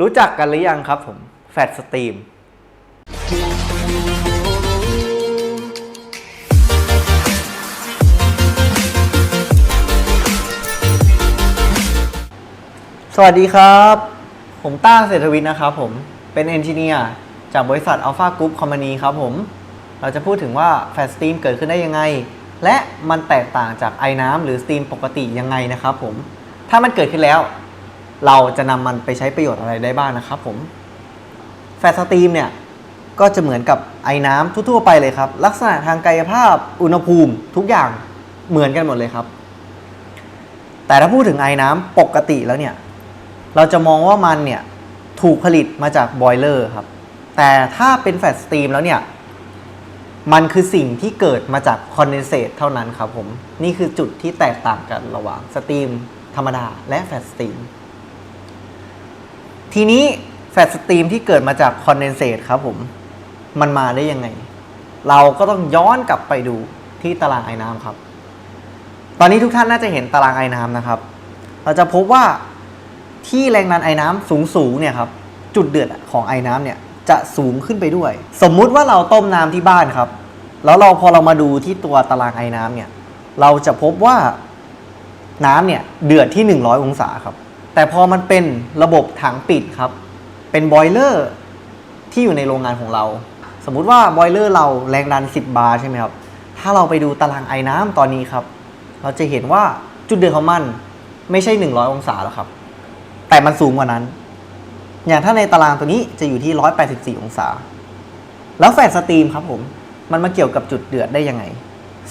รู้จักกันหรือยังครับผมแฟตสตรีมสวัสดีครับ ผมต้าเศรษฐวิทย์นะครับผมเป็นเอนจิเนียร์จากบริษัท Alpha Group Company ครับผม เราจะพูดถึงว่าแฟตสตรีมเกิดขึ้นได้ยังไง และมันแตกต่างจากไอ้น้ำหรือสตรีมปกติยังไงนะครับผม ถ้ามันเกิดขึ้นแล้ว เราจะนำมันไปใช้ประโยชน์อะไรได้บ้างนะครับผมแฟตสตรีมเนี่ยก็จะเหมือนกับไอ้น้ำทั่วๆไปเลยครับ ลักษณะทางกายภาพอุณหภูมิทุกอย่างเหมือนกันหมดเลยครับ แต่ถ้าพูดถึงไอ้น้ำปกติแล้วเนี่ย เราจะมองว่ามันเนี่ยถูกผลิตมาจากบอยเลอร์ครับ แต่ถ้าเป็นแฟตสตรีมแล้วเนี่ย มันคือสิ่งที่เกิดมาจากคอนเดนเซตเท่านั้นครับผม นี่คือจุดที่แตกต่างกันระหว่างสตรีมธรรมดาและแฟตสตรีม ทีนี้แฟลตสตรีมที่เกิดมาจากคอนเดนเซตครับผม มันมาได้ยังไง เราก็ต้องย้อนกลับไปดูที่ตารางไอ้น้ำครับ ตอนนี้ทุกท่านน่าจะเห็นตารางไอ้น้ำนะครับ เราจะพบว่าที่แรงดันไอ้น้ำสูงสูงเนี่ยครับ จุดเดือดของไอ้น้ำเนี่ยจะสูงขึ้นไปด้วย สมมุติว่าเราต้มน้ำที่บ้านครับ แล้วเราพอเรามาดูที่ตัวตารางไอ้น้ำเนี่ย เราจะพบว่าน้ำเนี่ยเดือดที่ 100 องศาครับ แต่พอมันเป็นระบบถังปิดครับ เป็นบอยเลอร์ที่อยู่ในโรงงานของเรา สมมุติว่าบอยเลอร์เราแรงดัน 10 บาร์ใช่ไหมครับ ถ้าเราไปดูตารางไอ้น้ำตอนนี้ครับ เราจะเห็นว่าจุดเดือดของมันไม่ใช่ 100 องศาแล้วครับ แต่มันสูงกว่านั้น อย่างถ้าในตารางตัวนี้จะอยู่ที่ 184 องศา แล้วแฟตสตรีมครับผม มันมาเกี่ยวกับจุดเดือดได้ยังไง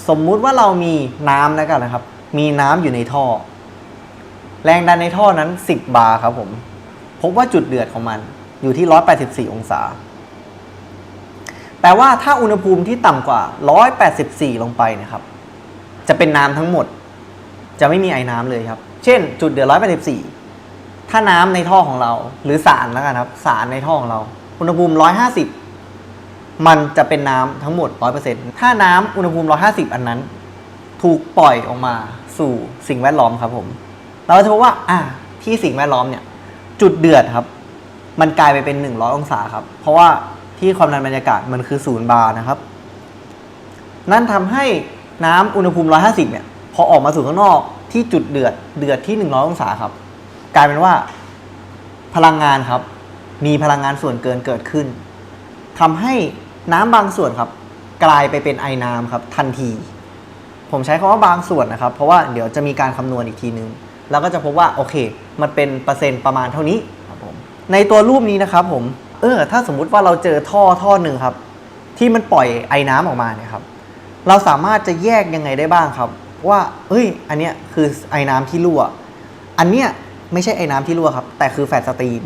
สมมุติว่าเรามีน้ำแล้วกันนะครับ มีน้ำอยู่ในท่อ แรงดันในท่อนั้น 10 บาร์ครับผม พบว่าจุดเดือดของมันอยู่ที่ 184 องศาแต่ว่าถ้าอุณหภูมิที่ต่ำกว่า 184 ลงไปนะครับ จะเป็นน้ำทั้งหมด จะไม่มีไอ้น้ำเลยครับ เช่น จุดเดือด 184 ถ้าน้ำในท่อของเรา หรือสารแล้วกันครับ สารในท่อของเรา อุณหภูมิ 150 มันจะเป็นน้ำทั้งหมด 100%ถ้าน้ำอุณหภูมิ 150 อันนั้น ถูกปล่อยออกมาสู่สิ่งแวดล้อมครับผม เราจะพบว่าอะที่สิ่งแวดล้อมเนี่ย จุดเดือดครับ มันกลายไปเป็น 100 องศาครับ เพราะว่าที่ความดันบรรยากาศมันคือศูนย์บาร์นะครับ นั่นทำให้น้ำอุณหภูมิ 150 เนี่ย พอออกมาสู่ข้างนอกที่จุดเดือดเดือดที่ 100 องศาครับ กลายเป็นว่าพลังงานครับ มีพลังงานส่วนเกินเกิดขึ้นทำให้น้ำบางส่วนครับ กลายไปเป็นไอน้ำครับ ทันที ผมใช้คำว่าบางส่วนนะครับ เพราะว่าเดี๋ยวจะมีการคำนวณอีกทีนึง แล้วก็จะพบว่าโอเค มันเป็นเปอร์เซ็นต์ประมาณเท่านี้ครับผมในตัวรูปนี้นะครับผมเออถ้าสมมุติว่าเราเจอท่อท่อหนึ่งครับ ที่มันปล่อยไอ้น้ำออกมาเนี่ยครับเราสามารถจะแยกยังไงได้บ้างครับ ว่าเอ้ย อันเนี้ยคือไอ้น้ำที่รั่ว อันเนี้ยไม่ใช่ไอ้น้ำที่รั่วครับ แต่คือแฟตสตรีม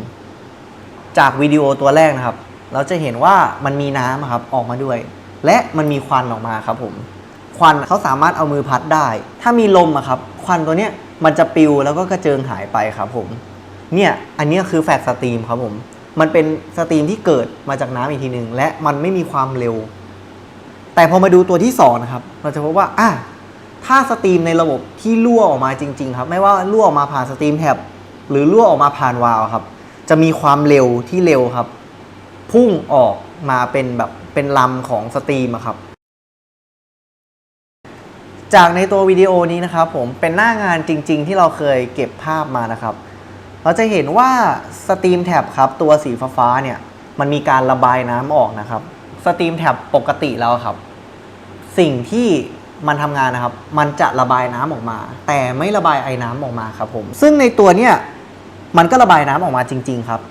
จากวิดีโอตัวแรกนะครับ เราจะเห็นว่ามันมีน้ำครับออกมาด้วย และมันมีควันออกมาครับผม ควันเขาสามารถเอามือพัดได้ ถ้ามีลมอะครับ ควันตัวเนี้ย มันจะปลิวแล้วก็กระเจิงหายไปครับผม เนี่ยอันนี้คือแฟตสตรีมครับผม มันเป็นสตรีมที่เกิดมาจากน้ำอีกทีหนึ่งและมันไม่มีความเร็ว แต่พอมาดูตัวที่สองนะครับ เราจะพบว่าอะถ้าสตรีมในระบบที่รั่วออกมาจริง ๆ ครับ ไม่ว่ารั่วออกมาผ่านสตรีมแท็บหรือรั่วออกมาผ่านวาล์วครับ จะมีความเร็วที่เร็วครับ พุ่งออกมาเป็นแบบเป็นลำของสตรีมครับ จากในตัววิดีโอนี้นะครับผมเป็นหน้างานจริง ๆ ที่เราเคยเก็บภาพมานะครับ เราจะเห็นว่าสตรีมแท็บครับตัวสีฟ้าเนี่ยมันมีการระบายน้ำออกนะครับสตรีมแท็บปกติแล้วครับ สิ่งที่มันทำงานนะครับ มันจะระบายน้ำออกมา แต่ไม่ระบายไอ้น้ำออกมาครับผมซึ่งในตัวเนี่ยมันก็ระบายน้ำออกมาจริง ๆ ครับ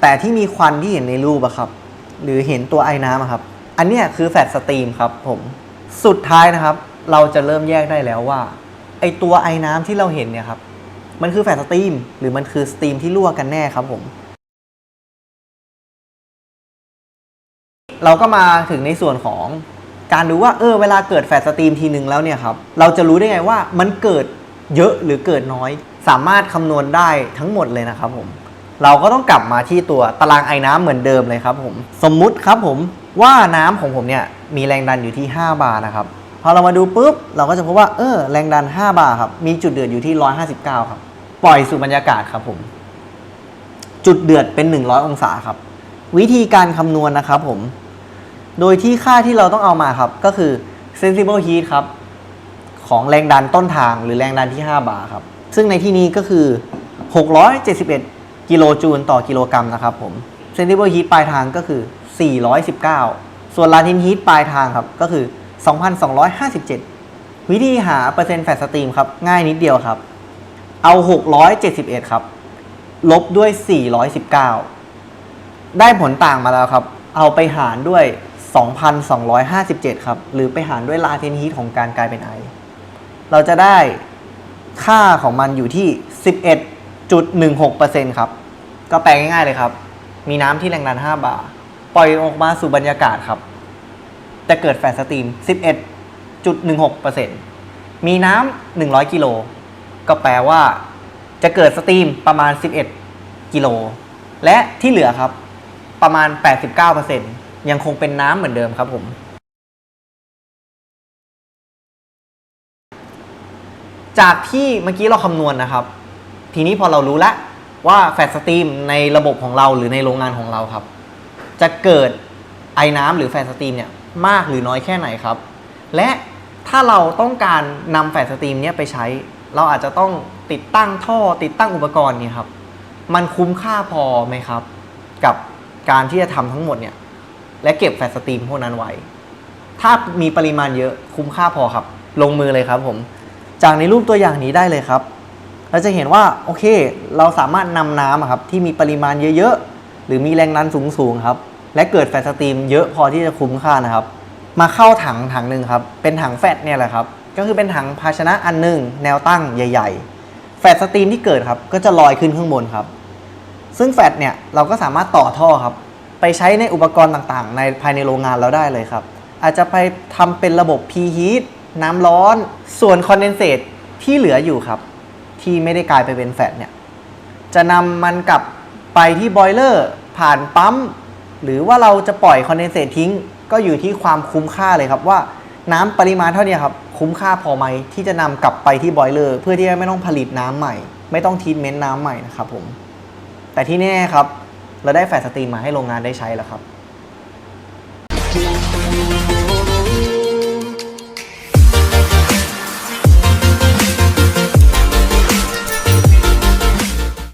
แต่ที่มีควันที่เห็นในรูปอะครับ หรือเห็นตัวไอ้น้ำอะครับ อันเนี้ยคือแฟลตสตรีมครับผม สุดท้ายนะครับ เราจะเริ่มแยกได้แล้วว่า ไอตัวไอ้น้ำที่เราเห็นเนี่ยครับ มันคือแฟลตสตรีม หรือมันคือสตรีมที่รั่วกันแน่ครับผม เราก็มาถึงในส่วนของการดูว่าเออเวลาเกิดแฟลชสตรีมทีนึงแล้วเนี่ยครับ เราจะรู้ได้ไงว่ามันเกิดเยอะหรือเกิดน้อย สามารถคำนวณได้ทั้งหมดเลยนะครับผม เราก็ต้องกลับมาที่ตัวตารางไอ้น้ำเหมือนเดิมเลยครับผม สมมุติครับผมว่าน้ำของผมเนี่ยมีแรงดันอยู่ที่ 5 บาร์นะครับ อเรามาดูปุ๊บ เราก็จะพบว่าเออแรงดัน 5 บาร์ครับ มีจุดเดือดอยู่ที่ 159 ครับ ปล่อยสู่บรรยากาศครับผม จุดเดือดเป็น 100 องศาครับ วิธีการคำนวณนะครับผม โดยที่ค่าที่เราต้องเอามาครับ ก็คือ sensible heat ครับ ของแรงดันต้นทางหรือแรงดันที่ 5 บาร์ครับ ซึ่งในที่นี้ก็คือ 671 กิโลจูลต่อกิโลกรัมนะครับผม sensible heat ปลายทางก็คือ 419 ส่วน latent heat ปลายทางครับก็คือ 2,257 วิธีหาเปอร์เซ็นต์แฟตสตรีมครับ ง่ายนิดเดียวครับ เอา 671 ครับ ลบด้วย 419 ได้ผลต่างมาแล้วครับ เอาไปหารด้วย 2,257 ครับ หรือไปหารด้วยลาเทนฮีทของการกลายเป็นไอ เราจะได้ค่าของมันอยู่ที่ 11.16%ครับ ก็แปลง่ายๆเลยครับ มีน้ำที่แรงดัน 5 บาร์ ปล่อยออกมาสู่บรรยากาศครับ จะเกิดแฟลชสตรีม 11.16%มีน้ำ100 กิโล ก็แปลว่า จะเกิดสตรีมประมาณ 11 กิโล และที่เหลือครับ ประมาณ 89%ยังคงเป็นน้ำเหมือนเดิมครับผม จากที่เมื่อกี้เราคำนวณนะครับ ทีนี้พอเรารู้แล้วว่าแฟลชสตรีมในระบบของเราหรือในโรงงานของเราครับ จะเกิดไอ้น้ำหรือแฟลชสตรีมเนี่ย มากหรือน้อยแค่ไหนครับ และถ้าเราต้องการนำแฟลชสตรีมเนี่ยไปใช้ เราอาจจะต้องติดตั้งท่อติดตั้งอุปกรณ์เนี่ยครับ มันคุ้มค่าพอไหมครับ กับการที่จะทำทั้งหมดเนี่ยและเก็บแฟลชสตรีมพวกนั้นไว้ ถ้ามีปริมาณเยอะคุ้มค่าพอครับ ลงมือเลยครับผม จากในรูปตัวอย่างนี้ได้เลยครับ เราจะเห็นว่าโอเค เราสามารถนำน้ำครับที่มีปริมาณเยอะๆหรือมีแรงดันสูงๆครับ และเกิดแฟลชสตรีมเยอะพอที่จะคุ้มค่านะครับ มาเข้าถังถังหนึ่งครับ เป็นถังแฟตเนี่ยแหละครับ ก็คือเป็นถังภาชนะอันหนึ่งแนวตั้งใหญ่ ๆ แฟลชสตรีมที่เกิดครับ ก็จะลอยขึ้นข้างบนครับ ซึ่งแฟลชเนี่ยเราก็สามารถต่อท่อครับ ไปใช้ในอุปกรณ์ต่างๆ ในภายในโรงงานเราได้เลยครับ อาจจะไปทำเป็นระบบ p-heat น้ำร้อน ส่วนคอนเดนเซตที่เหลืออยู่ครับ ที่ไม่ได้กลายไปเป็นแฟตเนี่ย จะนำมันกลับไปที่บอยเลอร์ ผ่านปั๊ม หรือว่าเราจะปล่อยคอนเดนเซตทิ้ง ก็อยู่ที่ความคุ้มค่าเลยครับว่าน้ำปริมาณเท่านี้ครับ คุ้มค่าพอไหมที่จะนำกลับไปที่บอยเลอร์เพื่อที่จะไม่ต้องผลิตน้ำใหม่ ไม่ต้องทีทเมนต์น้ำใหม่นะครับผม แต่ที่แน่ครับ เราได้แฟลชสตรีมมาให้โรงงานได้ใช้แล้วครับ